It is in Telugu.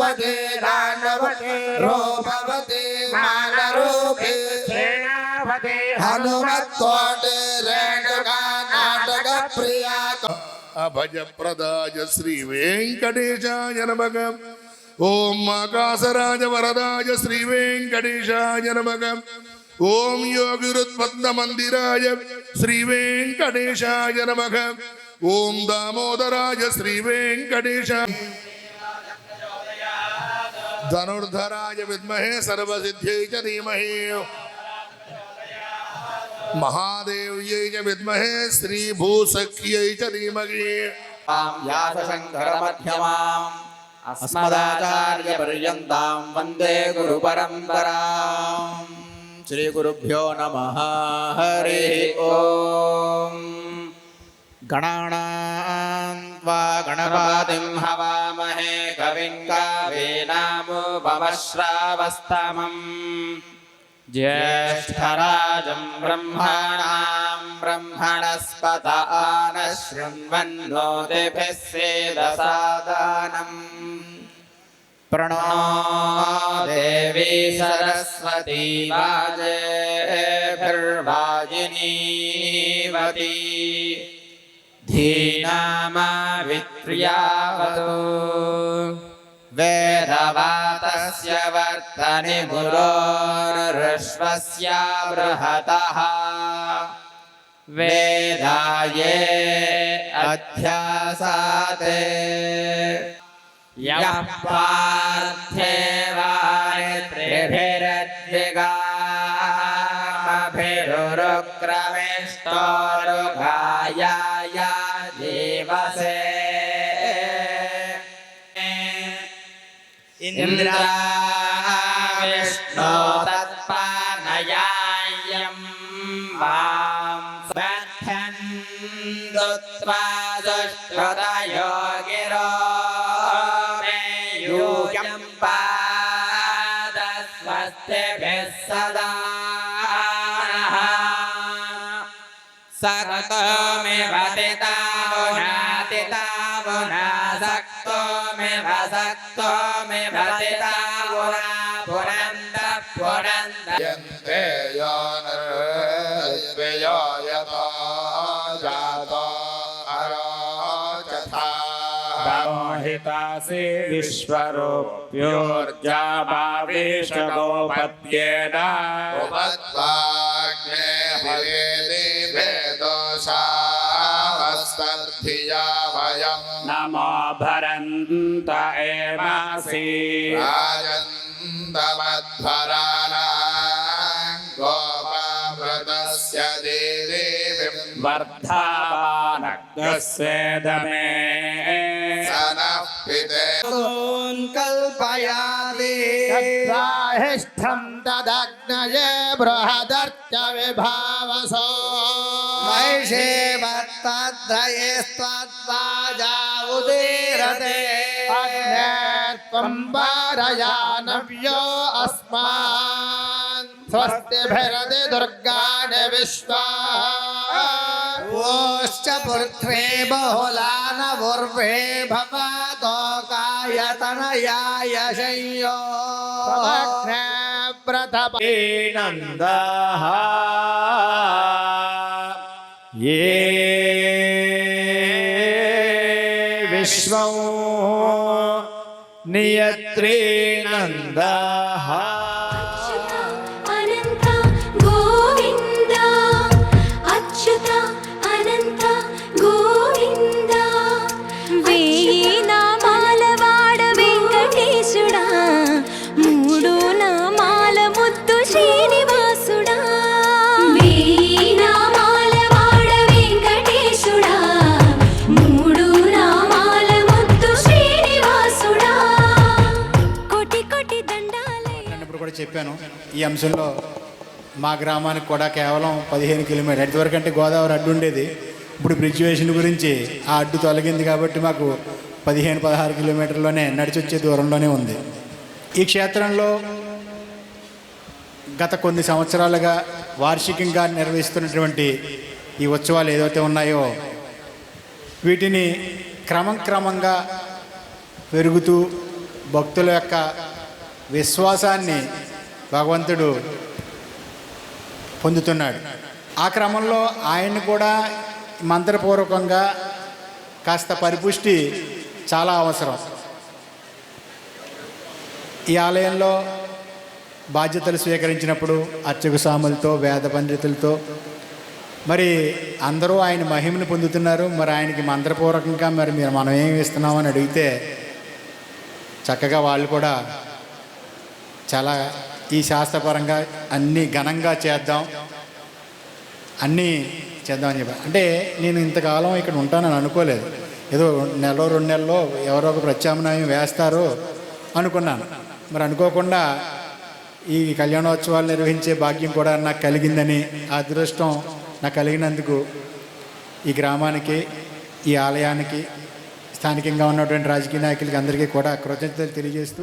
వాజస్పతే దానవతే రూపవతే మానరూపే హనుమత్కోటే రేణుకా నాటక ప్రియా అభజప్రదాయ శ్రీ వెంకటేశాయ నమః ఓం ఆకాశరాజ వరదాయ శ్రీ వెంకటేశాయ నమః ఓం యోగిరుత్పన్న మందిరాయ శ్రీ వెంకటేశాయ నమః धनुर्धराय विद्महे सर्वसिद्ध्यै च महादेव महादेव्यै च विद्महे श्रीभूसख्यै च धीमहि। व्यासशङ्करमध्यमाम् अस्मदाचार्यपर्यन्तां वंदे श्रीगुरुभ्यो नमः, हरि ॐ गणान त्वा गणपतिं हवामहे कविं कावेनामुपमश्रावस्तमम्। ज्येष्ठराजं ब्रह्मणां ब्रह्मणस्पत आनः शृण्वन्नोतिभिः सेदसादानम्। प्रणो देवी सरस्वती वाजेभिर्वाजिनीवती। धीनामावित्र्यावतु वेदवातस्य वर्तनि गुरोर्विश्वस्य बृहतः वेदाये अध्यासाते यः पार्थेवानित्रिभिरद्विगामभिरुरुक्रमिष्टोरुघायाय जीवसे इन्द्राविष्णो तत्पानयायं मां स्मर्थन्दुत्वा दुष्कृतयो गिरो मे यूयं पादस्वस्तिभिः सदा नः सक्तोमिव तितावुनातितावुना सक्तोमिव सक्तोमिव तितावुना पुरन्द पुरन्द यन्ते यानर्वेयो यथा जातो अराचथा मोहितासि विश्वरूप्योर्जाभावेशगोपत्येन उपद्वाग्ने हवेदि वेदोषावस्तर्थिया वयम् नमो भरन्त एमासि राजन्तमध्वराणाम् गोपामृतस्य देवीम् वर्धावानग्रस्वेदमे सनः बृहदर्च विभासो प्राहिष्ठम् तदग्नये बृहदर्च विभावसो उदीरते। त्वं वारयानव्यो अस्मान्। स्वस्तिभिरति दुर्गाणि विश्वा पृथ्वे पुत्रे बहुलान उर्वे भवतो कायतनयाय शय्यो। प्रथपे नन्दः। ये नियत्रे नन्दः చెప్పాను. ఈ అంశంలో మా గ్రామానికి కూడా కేవలం పదిహేను కిలోమీటర్ ఎంతవరకు అంటే గోదావరి అడ్డు ఉండేది. ఇప్పుడు బ్రిడ్జ్ గురించి ఆ అడ్డు తొలగింది కాబట్టి మాకు పదిహేను పదహారు కిలోమీటర్లోనే నడిచి వచ్చే దూరంలోనే ఉంది. ఈ క్షేత్రంలో గత కొన్ని సంవత్సరాలుగా వార్షికంగా నిర్వహిస్తున్నటువంటి ఈ ఉత్సవాలు ఏదైతే ఉన్నాయో వీటిని క్రమం క్రమంగా పెరుగుతూ భక్తుల యొక్క విశ్వాసాన్ని భగవంతుడు పొందుతున్నాడు. ఆ క్రమంలో ఆయన కూడా మంత్రపూర్వకంగా కాస్త పరిపుష్టి చాలా అవసరం. ఈ ఆలయంలో బాధ్యతలు స్వీకరించినప్పుడు అర్చక సాములతో వేద పండితులతో మరి అందరూ ఆయన మహిమను పొందుతున్నారు. మరి ఆయనకి మంత్రపూర్వకంగా మరి మీరు మనం ఏం ఇస్తున్నామని అడిగితే చక్కగా వాళ్ళు కూడా చాలా ఈ శాస్త్రపరంగా అన్నీ ఘనంగా చేద్దాం. అన్నీ చేద్దామని చెప్పారు అంటే నేను ఇంతకాలం ఇక్కడ ఉంటానని అనుకోలేదు. ఏదో నెల రెండు నెలలో ఎవరో ఒక ప్రత్యామ్నాయం వేస్తారు అనుకున్నాను. మరి అనుకోకుండా ఈ కళ్యాణోత్సవాలు నిర్వహించే భాగ్యం కూడా నాకు కలిగిందని ఆ అదృష్టం నాకు కలిగినందుకు ఈ గ్రామానికి ఈ ఆలయానికి స్థానికంగా ఉన్నటువంటి రాజకీయ నాయకులకి అందరికీ కూడా కృతజ్ఞతలు తెలియజేస్తూ